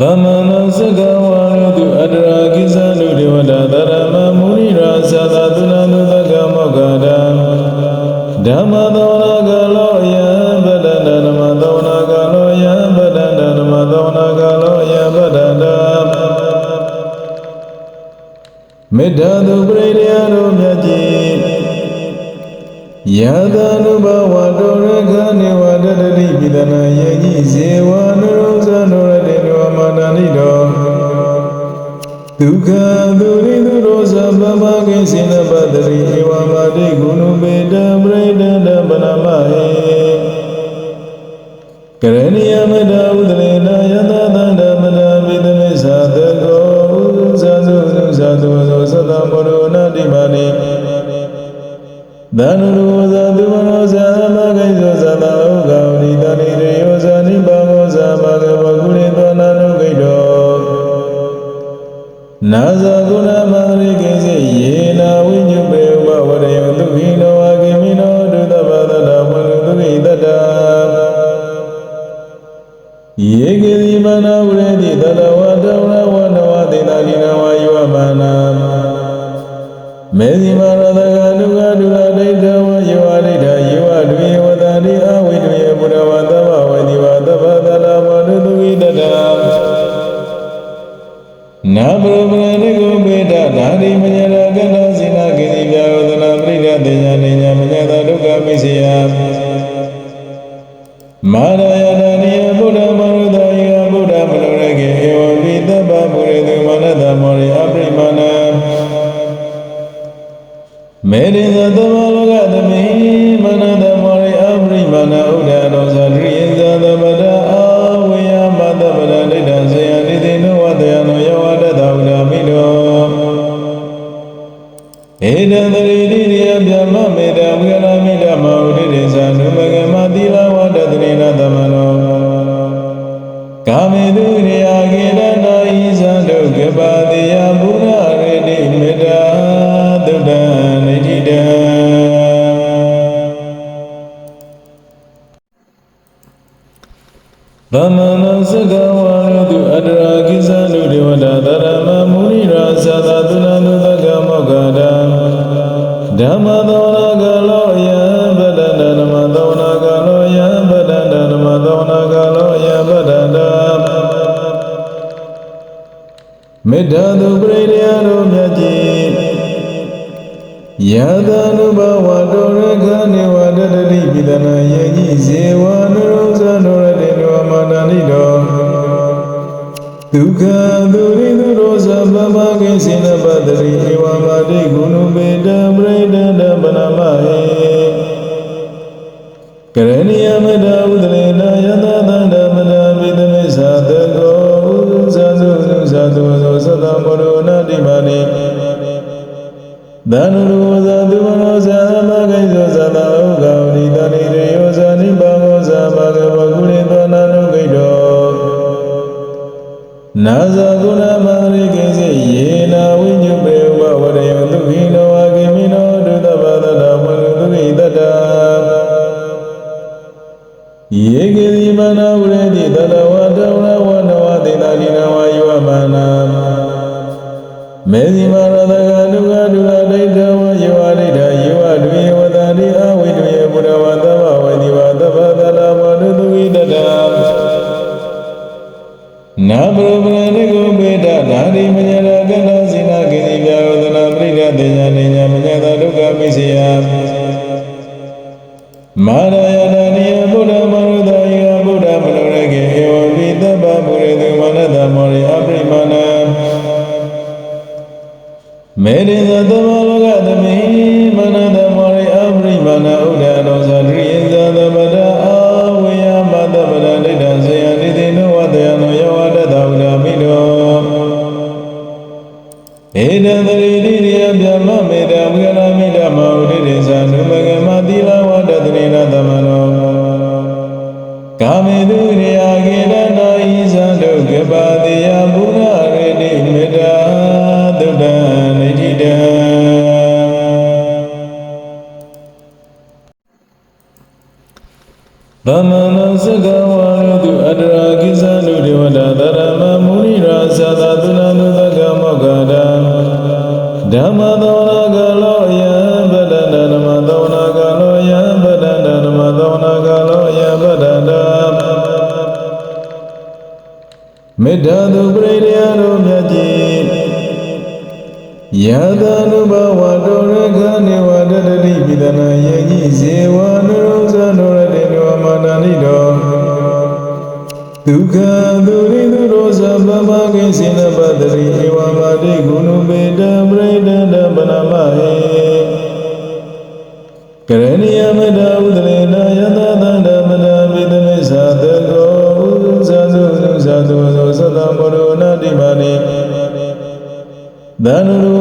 ဗမနစကဝါရတုအတရာကိစ္စနုဒေဝတာတရမမုရိရာသသသုလနုသကမောကတာဓမ္မသောနာကလောယံဗဒန္တဓမ္မသောနာကလောယံဗဒန္တဓမ္မသောနာကလောယံဗဒန္တမေတ္တာသူပရိယရောမြတ်ကြီးယသနုဘဝတောရခဏေဝတတတိပိဒနာယေကြီးဇေဝ ဒုက္ခဒုရိဒုရောဇဗမကေစိနပတရိ နာပရပရနိဂုပေတနာရိမညရကနာစိနာကိတိပြာဝဒနာပရိဒတေညာနေညာမညတာဒုက္ခမိစေယမာရယနာနိယဗုဒ္ဓမရုဒယေဗုဒ္ဓမနုရကေဧဝံပိတပ္ပပုရိသုမနတမောရိအပရိမဏမေရိသတ္တမ ကပါတိယဘုရားရတိမေတ္တာသုဒ္ဓနိတိတံဗမ မေတ္တာသူပရိယတော်မြတ်ကြီးယသနုဘဝတောရခဏေဝတတတိပိဒနာယေကြီးဇေဝနရုဇနောရတေနောမာနတိတော်ဒုက္ခသူရိသူရောဇဗမကိစေနပတရိဧဝမတိဂုဏုပေတပရိဒတပနမဟေကရဏီယမ نظر Uyan uyan ဒုက္ခသူရိသူရောဇဗမကိစိနပတရိဧဝမာတိကုဏုပေတပရိဒန္တပနမဟေကရဏီယမတဥဒရေနယတသန္တမတပိသမေသာတကောဥဇာသုသုဇာသုသောသတ္တဘောရဏတိမာနိသန္နု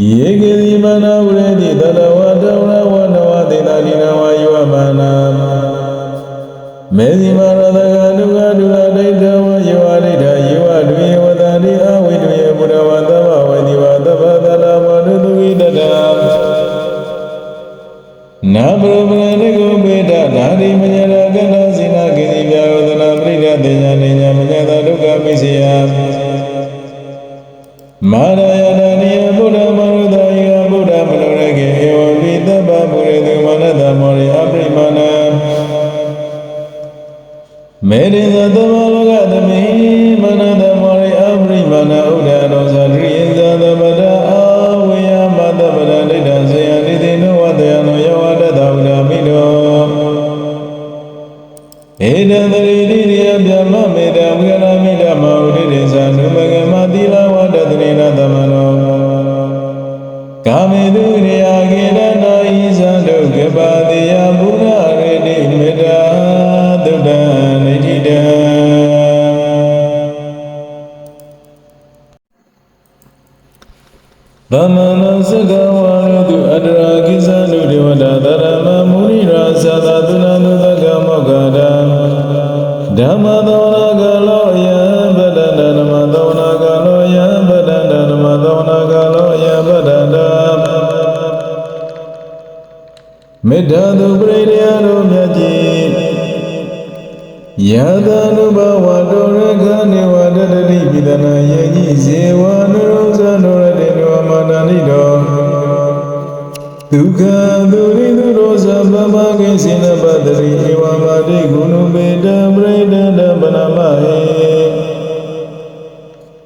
ယေကေတိမနာဝရတိတတဝတဝရဝနဝတိတာလိနဝယောမနာမေဇိမာရတကဒုက္ခဒုရဒိဋ္ဌဝယောအရိဋ္ဌယောအဒွေဝတန္တိအဝိတုယေဘုရဝတ္တဝဝေဒီဝတ္တပတတမနုသူခိတတနာဘရမဏေကိုပေတဓာတိမညရကန္တစိနာကိတိပြာဝဒနာပရိဒတေညာနေညာမညတာဒုက္ခမိစေယမာရယနာ သမဏစကဝါရတုအတရာကိသနုဒေဝတာတရမမုနိရာသသတုနန္တုသကမောဂဒံဓမ္မသောနာကလောယံပဒန္တဓမ္မသောနာကလောယံပဒန္တဓမ္မသောနာကလောယံပဒန္တမေတ္တာသူပရိယာတို့မြတ်ကြီးယသာနုဘဝတောရခနေဝတတတိပိဒနာယေကြီးဇေဝနုရုဇာနောရတေနော မာနာနိတောဒုက္ခသူရိသူရောဇဗမကိစိနပတရိဧဝမာတိကုဏုပေတပရိဒန္တပနမဟေ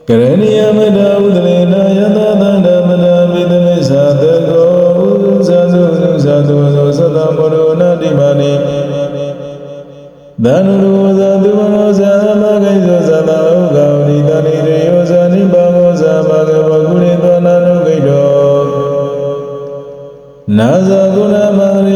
ကရဏီ ကု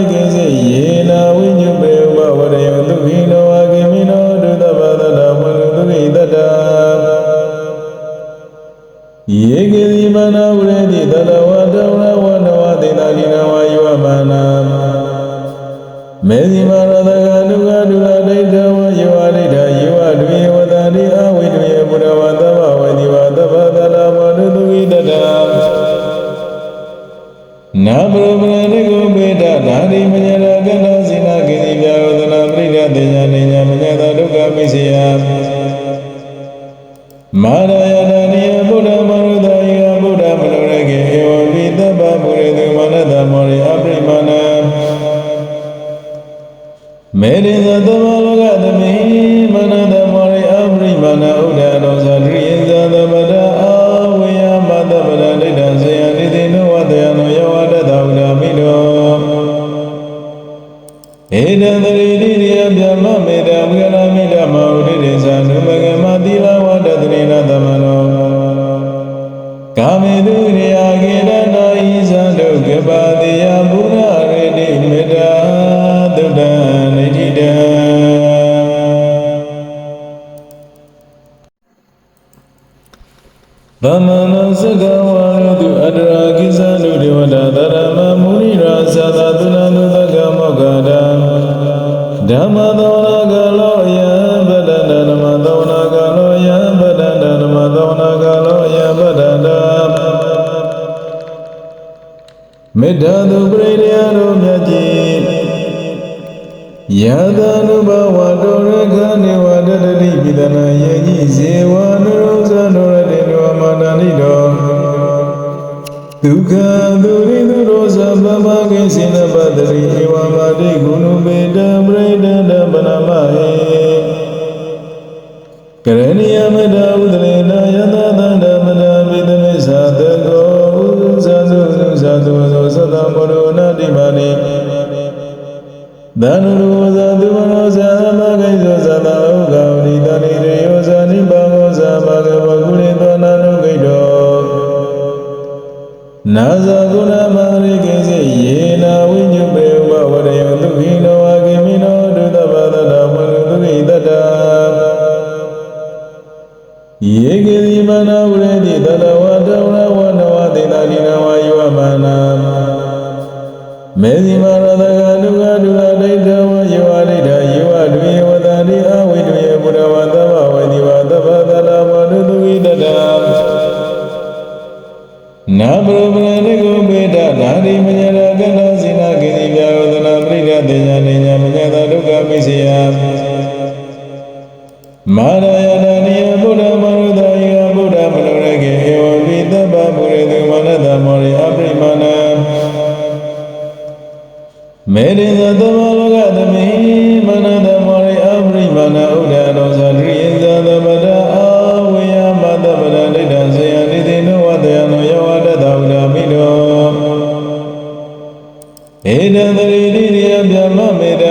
မေရိသသမလောကသမိမနတမောရိအပရိမဏဥဒ္ဒရောဇာတိယဇာသမတအာဝေယမတပဒဒိဋ္ဌဇေယနိတိနောဝတယနောယောဝတ္တသဝဒမိတောဧတံတရိတိရိယဗျမမေတံဝိရမိဓမ္မဥဒိရိသနုမဂမသီလဝတ္တသနေနသမနောကာမေတု ဓမ္မသောနာကလောယံဗဒန္တဓမ္မသောနာကလောယံဗဒန္တဓမ္မသောနာကလောယံဗဒန္တမေတ္တာသူပရိယတို့မြတ်ကြီးယသနုဘဝတောရခဏေဝတတတိပိဒနာယေကြီးဇေဝနရုဇနောရတေနောမာနတိတော်ဒုက္ခသူရိသူရောဇဗမကိစေနပတရိဧဝမတိ ကရဏီယမတဥဒရေနာယတသန္တမနာမိသမေသာတကောဥဇာဇုဇာဇုဇာသောသတ္တမရုဏတိမာနိသန္နု မာရယနာနိယဗုဒ္ဓမရုဒယဗုဒ္ဓမနုရကေဝပိသဗ္ဗပုရိသုမနတမောရိအပရိမဏမေရိသတမလောကသမိမနတမောရိအပရိမဏဥဒ္ဒရောသတိယသတပဒအဝေယမတပဒဒိဋ္ဌံဇေယနိတိနုဝတယနောယောဝတတဥဒ္ဓမိတောဧတံတရိတိယဗျမမေတ